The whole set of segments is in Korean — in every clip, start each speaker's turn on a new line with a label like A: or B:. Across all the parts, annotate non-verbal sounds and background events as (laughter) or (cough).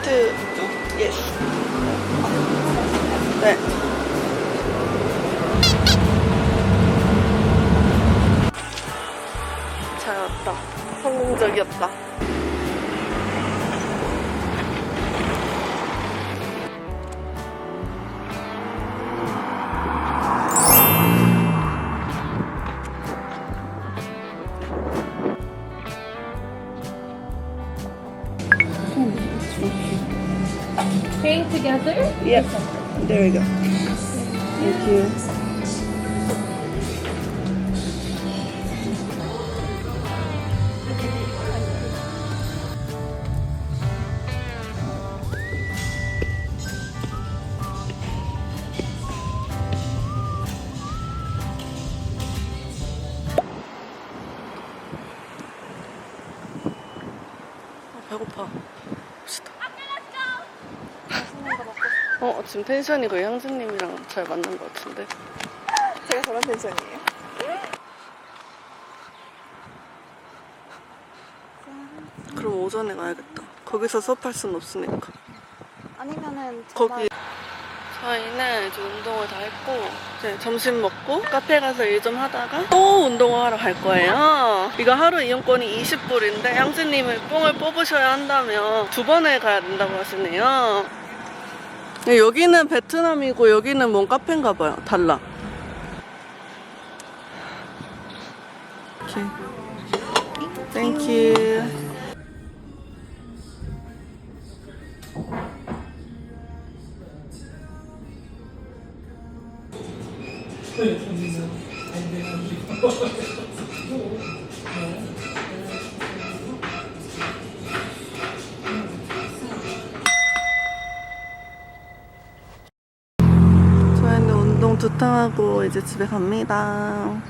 A: 벨트 예스. 네. 잘 왔다. 성공적이었다
B: Staying together?
A: Yep. There we go. Thank you. 아, 배고파. 어, 지금 텐션이 거의 향수님이랑 잘 맞는 것 같은데.
C: 제가 저런 텐션이에요.
A: 그럼 오전에 가야겠다. 거기서 수업할 순 없으니까.
C: 아니면은
A: 거기. 저희는 이제 운동을 다 했고, 이제 점심 먹고, 카페 가서 일 좀 하다가 또 운동을 하러 갈 거예요. 이거 하루 이용권이 20불인데, 향수님을 뽕을 뽑으셔야 한다면 두 번을 가야 된다고 하시네요. 네, 여기는 베트남이고, 여기는 뭔 카페인가 봐요. 달라. 오케이. 땡큐. 저희 운동 두탕 하고 이제 집에 갑니다.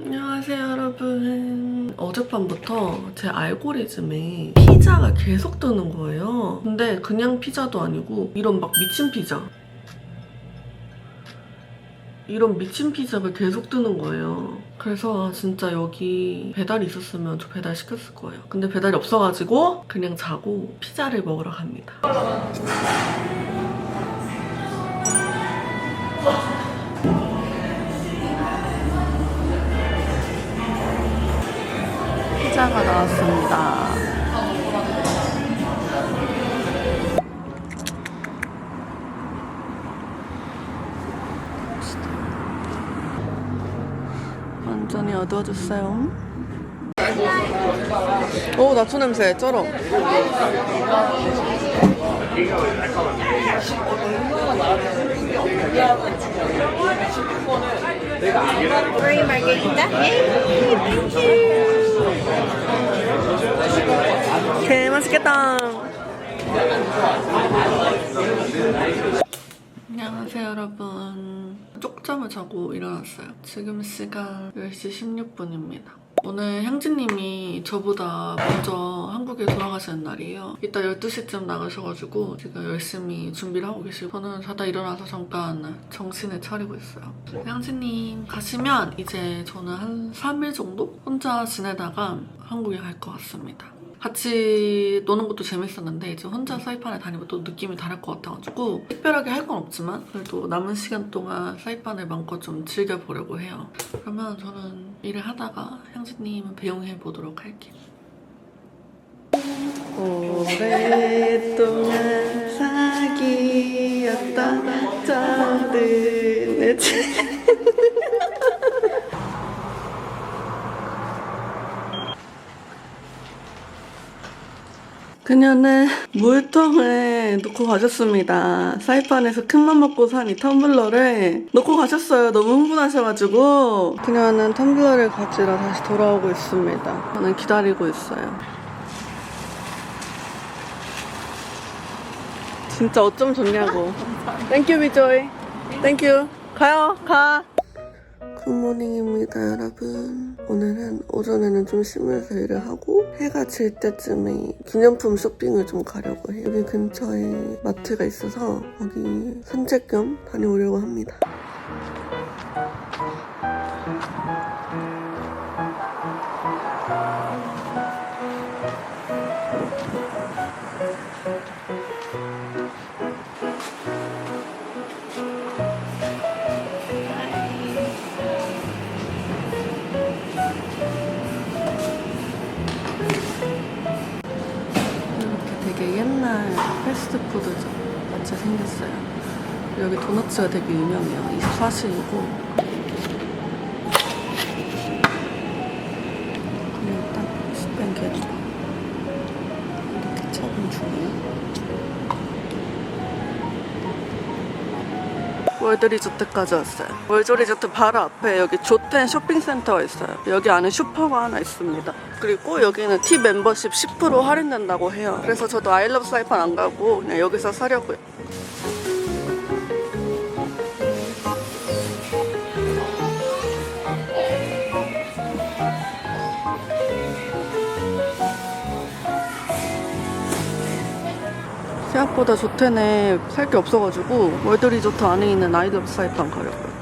A: 안녕하세요 여러분. 어젯밤부터 제 알고리즘에 피자가 계속 뜨는 거예요. 근데 그냥 피자도 아니고 이런 막 미친 피자 이런 미친 피자가 계속 뜨는 거예요. 그래서 진짜 여기 배달이 있었으면 저 배달 시켰을 거예요. 근데 배달이 없어가지고 그냥 자고 피자를 먹으러 갑니다. 피자가 나왔습니다. 완전히 어두워졌어요. 오, 나초 냄새 쩔어.
C: Three margarita. Yay! Thank you.
A: 개 맛있겠다. 안녕하세요 여러분. 쪽잠을 자고 일어났어요. 지금 시간 10시 16분입니다. 오늘 향진님이 저보다 먼저 한국에 돌아가시는 날이에요. 이따 12시쯤 나가셔가지고 지금 열심히 준비를 하고 계시고 저는 자다 일어나서 잠깐 정신을 차리고 있어요. 향진님 가시면 이제 저는 한 3일 정도 혼자 지내다가 한국에 갈 것 같습니다. 같이 노는 것도 재밌었는데 이제 혼자 사이판에 다니면 또 느낌이 다를 것 같아가지고 특별하게 할 건 없지만 그래도 남은 시간 동안 사이판을 마음껏 좀 즐겨보려고 해요. 그러면 저는 일을 하다가 향수님은 배웅해 보도록 할게요. 오랫동안 사귀었던 저들의 (laughs) 그녀는 물통을 놓고 가셨습니다. 사이판에서 큰맘 먹고 산 이 텀블러를 놓고 가셨어요. 너무 흥분하셔가지고. 그녀는 텀블러를 가지러 다시 돌아오고 있습니다. 저는 기다리고 있어요. 진짜 어쩜 좋냐고. 땡큐 비조이. 땡큐. 가요. 가. 굿모닝입니다, 여러분. 오늘은 오전에는 좀 쉬면서 일을 하고 해가 질 때쯤에 기념품 쇼핑을 좀 가려고 해요. 여기 근처에 마트가 있어서 거기 산책 겸 다녀오려고 합니다. 여기 도너츠가 되게 유명해요. 24시이고. 그냥 딱 10pen 계란. 이렇게 처음 주네요. 월드 리 조트까지 왔어요. 월드 리조트 바로 앞에 여기 조텐 쇼핑센터가 있어요. 여기 안에 슈퍼가 하나 있습니다. 그리고 여기는 티 멤버십 10% 할인된다고 해요. 그래서 저도 아이러브 사이판 안 가고 그냥 여기서 사려고요. 생각보다 조텐에 살 게 없어가지고 월드 리조트 안에 있는 아이러브 사이판 가려고요.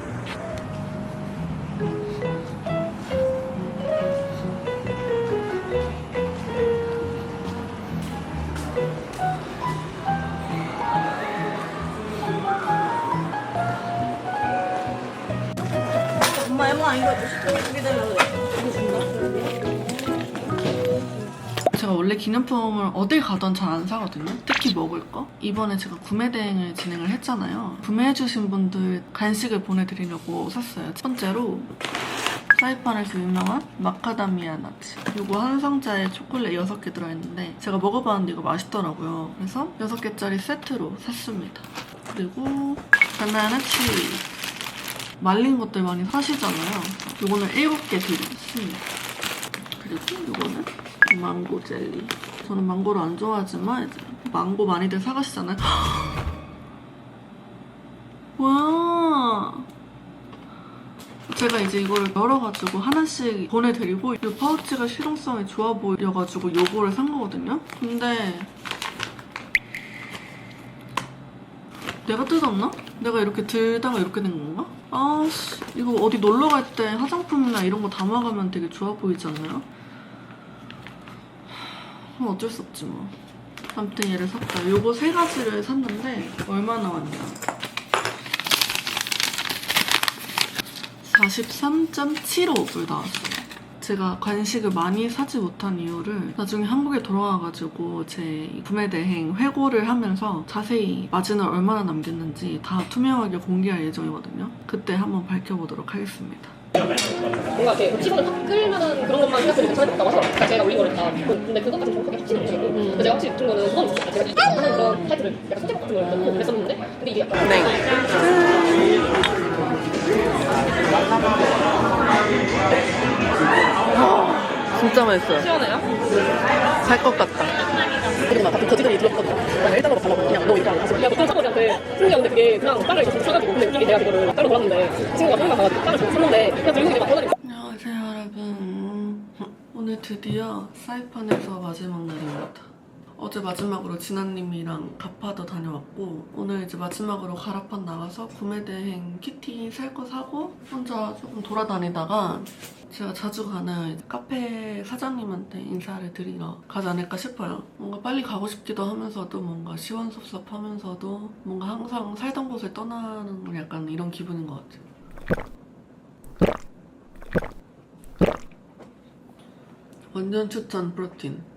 C: 엄마 이거 두개 달라고
A: 제가 원래 기념품을 어딜 가던 잘 안 사거든요. 특히 먹을 거. 이번에 제가 구매 대행을 진행을 했잖아요. 구매해주신 분들 간식을 보내드리려고 샀어요. 첫 번째로 사이판에서 유명한 마카다미아 나츠. 이거 한 상자에 초콜릿 6개 들어있는데 제가 먹어봤는데 이거 맛있더라고요. 그래서 6개짜리 세트로 샀습니다. 그리고 바나나 치즈. 말린 것들 많이 사시잖아요. 이거는 7개 드리겠습니다. 그리고 이거는 망고 젤리. 저는 망고를 안 좋아하지만 이제 망고 많이들 사가시잖아요. (gasps) 와. 제가 이제 이거를 열어가지고 하나씩 보내드리고 이 파우치가 실용성이 좋아 보여가지고 요거를 산 거거든요. 근데 내가 뜯었나? 내가 이렇게 들다가 이렇게 된 건가? 아씨 이거 어디 놀러 갈 때 화장품이나 이런 거 담아가면 되게 좋아 보이지 않나요? 그럼 어쩔 수 없지 뭐. 아무튼 얘를 샀다. 요거 세 가지를 샀는데 얼마나 왔냐? 43.75불 나왔어요. 제가 간식을 많이 사지 못한 이유를 나중에 한국에 돌아와가지고 제 구매 대행 회고를 하면서 자세히 마진을 얼마나 남겼는지 다 투명하게 공개할 예정이거든요. 그때 한번 밝혀보도록 하겠습니다.
B: 뭔가 이렇게 시선을 확 끌만한 그런 것만 생각해도 같다고 하셔서 제가 올린 거를 다 근데 그것까지 약간 선택 같은 걸 넣고 그랬었는데 근데 이게 약간
A: 네. 진짜 맛있어요.
B: 시원해요?
A: 살 것 같다.
B: 그리고 막 가끔 거지간히 들었거든요 나 일단으로 달라고 그냥 너안 하시고 내가 보통 사버리한테 승리였는데 그게 그냥 빵을 이렇게 사가지고 근데 웃기게 내가 그거를 따로 돌았는데 그 친구가 평가 가가지고 빵을 좀 샀는데 그냥 들고 있는 게막 떠다니고
A: 안녕하세요 여러분 오늘 드디어 사이판에서 마지막 날입니다 어제 마지막으로 진아님이랑 가파도 다녀왔고 오늘 이제 마지막으로 가라판 나가서 구매대행 키티 살 거 사고 혼자 조금 돌아다니다가 제가 자주 가는 카페 사장님한테 인사를 드리러 가지 않을까 싶어요 뭔가 빨리 가고 싶기도 하면서도 뭔가 시원섭섭하면서도 뭔가 항상 살던 곳을 떠나는 약간 이런 기분인 것 같아요 완전 추천 프로틴.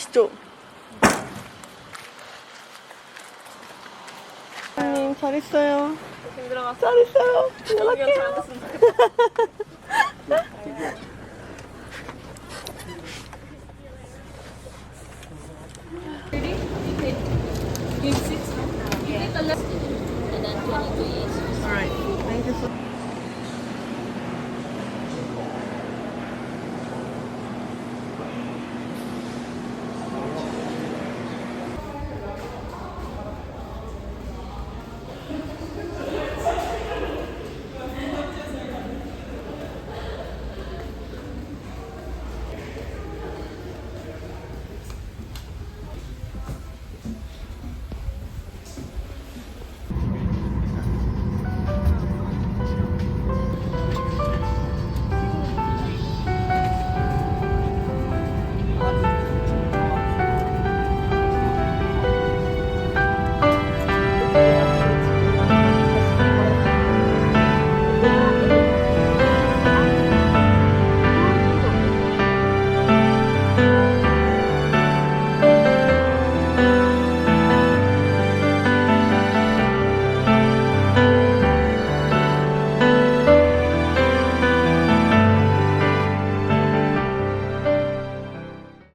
A: 맛있죠? 선생님 잘 있어요. 힘들어갔어. 잘 있어요. 연락해요. Alright.